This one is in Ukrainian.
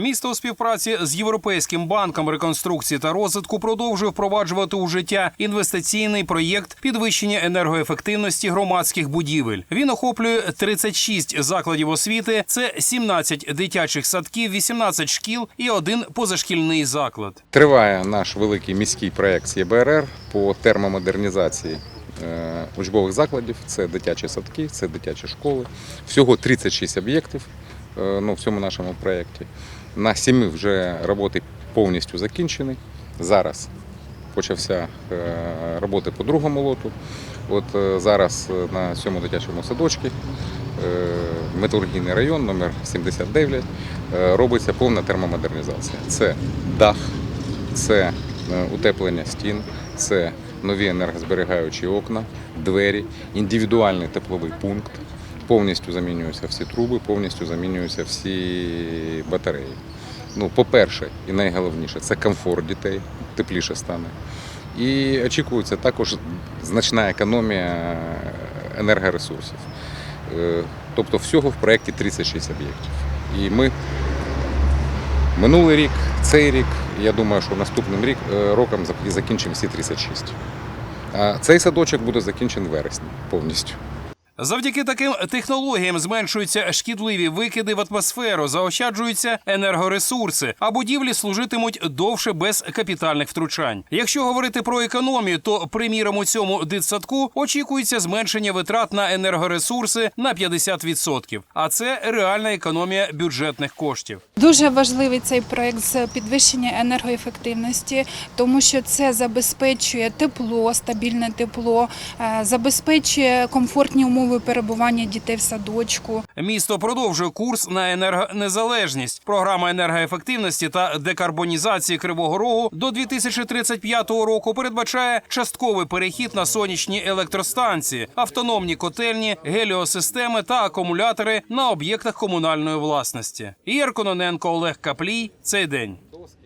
Місто у співпраці з Європейським банком реконструкції та розвитку продовжує впроваджувати у життя інвестиційний проєкт підвищення енергоефективності громадських будівель. Він охоплює 36 закладів освіти, це 17 дитячих садків, 18 шкіл і один позашкільний заклад. Триває наш великий міський проєкт з ЄБРР по термомодернізації е, учбових закладів. Це дитячі садки, це дитячі школи. Всього 36 об'єктів ну, в цьому нашому проєкті. На сіми вже роботи повністю закінчені. Зараз почався е, роботи по другому лоту. От е, зараз е, на цьому дитячому садочку е, металургійний район номер 79 е, робиться повна термомодернізація. Це дах, це е, утеплення стін, це нові енергозберігаючі окна, двері, індивідуальний тепловий пункт. Повністю замінюються всі труби, повністю замінюються всі батареї. Ну, по-перше, і найголовніше, це комфорт дітей, тепліше стане. І очікується також значна економія енергоресурсів. Е, Тобто всього в проєкті 36 об'єктів. І ми минулий рік, цей рік, я думаю, що наступним рік, е, роком закінчимо всі 36. А цей садочок буде закінчений вересні повністю. Завдяки таким технологіям зменшуються шкідливі викиди в атмосферу, заощаджуються енергоресурси, а будівлі служитимуть довше без капітальних втручань. Якщо говорити про економію, то приміром у цьому дитсадку очікується зменшення витрат на енергоресурси на 50%. А це реальна економія бюджетних коштів. Дуже важливий цей проект з підвищення енергоефективності, тому що це забезпечує тепло, стабільне тепло, е, забезпечує комфортні умови перебування дітей в садочку. Місто продовжує курс на енергонезалежність. Програма енергоефективності та декарбонізації Кривого Рогу до 2035 року передбачає частковий перехід на сонячні електростанції, автономні котельні, геліосистеми та акумулятори на об'єктах комунальної власності. Ігор Кононенко, Олег Каплій. Цей день.